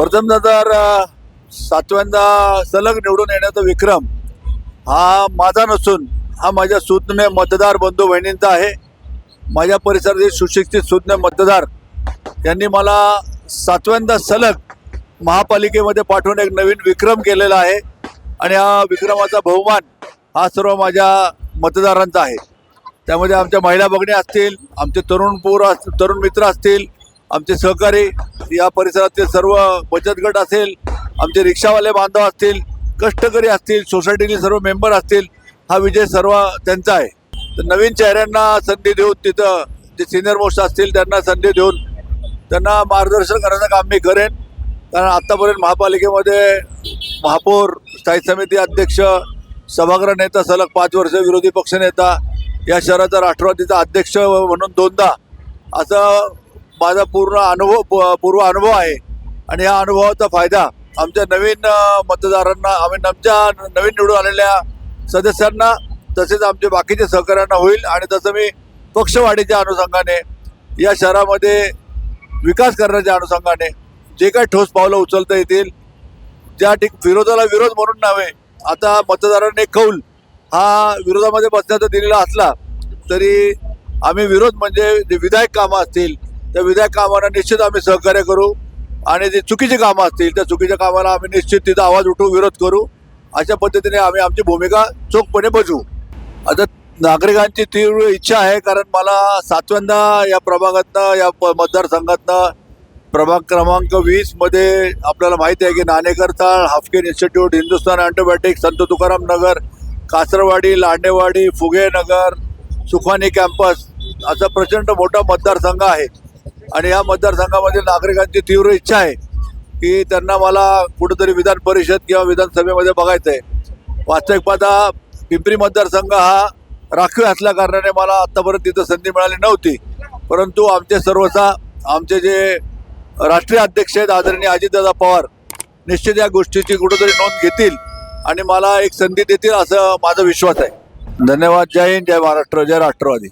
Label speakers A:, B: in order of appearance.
A: प्रथमतः तर सातव्यांदा सलग निवडून येण्याचा विक्रम हा माझा नसून हा माझ्या सुज्ञ मतदार बंधू बहिणींचा आहे. माझ्या परिसरातील सुशिक्षित सुज्ञ मतदार यांनी मला सातव्यांदा सलग महापालिकेमध्ये पाठवून एक नवीन विक्रम केलेला आहे आणि हा विक्रमाचा बहुमान हा सर्व माझ्या मतदारांचा आहे. त्यामध्ये आमच्या महिला भगिनी असतील आमचे तरुण पूर अस तरुण मित्र असतील आमचे सहकारी या परिसरातील सर्व बचत गट असेल आमचे रिक्षावाले बांधव असतील कष्टकरी असतील सोसायटीतील सर्व मेंबर असतील हा विजय सर्व त्यांचा आहे. तर नवीन चेहऱ्यांना संधी देऊन तिथं जे सिनियर मोस्ट असतील त्यांना संधी देऊन त्यांना मार्गदर्शन करण्याचं काम मी करेन. कारण आत्तापर्यंत महापालिकेमध्ये महापौर स्थायी समिती अध्यक्ष सभागृह नेता सलग पाच वर्ष विरोधी पक्षनेता या शहराचा राष्ट्रवादीचा अध्यक्ष म्हणून दोनदा असं माझा पूर्ण अनुभव प- पूर्व अनुभव आहे. आणि या अनुभवाचा फायदा आमच्या नवीन मतदारांना आम्ही आमच्या नवीन निवडून आलेल्या सदस्यांना तसेच आमचे बाकीचे सहकार्यांना होईल. आणि तसं मी पक्षवाढीच्या अनुषंगाने या शहरामध्ये विकास करण्याच्या अनुषंगाने जे काही ठोस पावलं उचलता येतील ज्या ठिक विरोधाला विरोध म्हणून नव्हे आता मतदारांनी कौल हा विरोधामध्ये बसण्याचा दिलेला असला तरी आम्ही विरोध म्हणजे जे विधायक कामं असतील त्या विधायक कामांना निश्चित आम्ही सहकार्य करू. आणि जे चुकीची कामं असतील त्या चुकीच्या कामाला आम्ही निश्चित तिथं आवाज उठवू विरोध करू. अशा पद्धतीने आम्ही आमची भूमिका चोखपणे बजवू. आता नागरिकांची तीव्र इच्छा आहे कारण मला सातव्यांदा या प्रभागातनं या प- मतदारसंघातनं प्रभाग क्रमांक वीसमध्ये आपल्याला माहिती आहे की नाणेकर चाळ हाफकिन इन्स्टिट्यूट हिंदुस्थान अँटोबॅटिक संत तुकाराम नगर कासरवाडी लांडेवाडी फुगे नगर सुखानी कॅम्पस असा प्रचंड मोठा मतदारसंघ आहे. आणि या मतदारसंघामध्ये नागरिकांची तीव्र इच्छा आहे की त्यांना मला कुठंतरी विधान परिषद किंवा विधानसभेमध्ये बघायचं आहे वास्तविक पाहता पिंपरी मतदारसंघ हा राखीव असल्या कारणाने मला आत्तापर्यंत तिथं संधी मिळाली नव्हती. परंतु आमचे सर्वसा आमचे जे राष्ट्रीय अध्यक्ष आहेत आदरणीय अजितदादा पवार निश्चित या गोष्टीची कुठंतरी नोंद घेतील आणि मला एक संधी देतील असं माझा विश्वास आहे. धन्यवाद. जय हिंद. जय महाराष्ट्र. जय राष्ट्रवादी.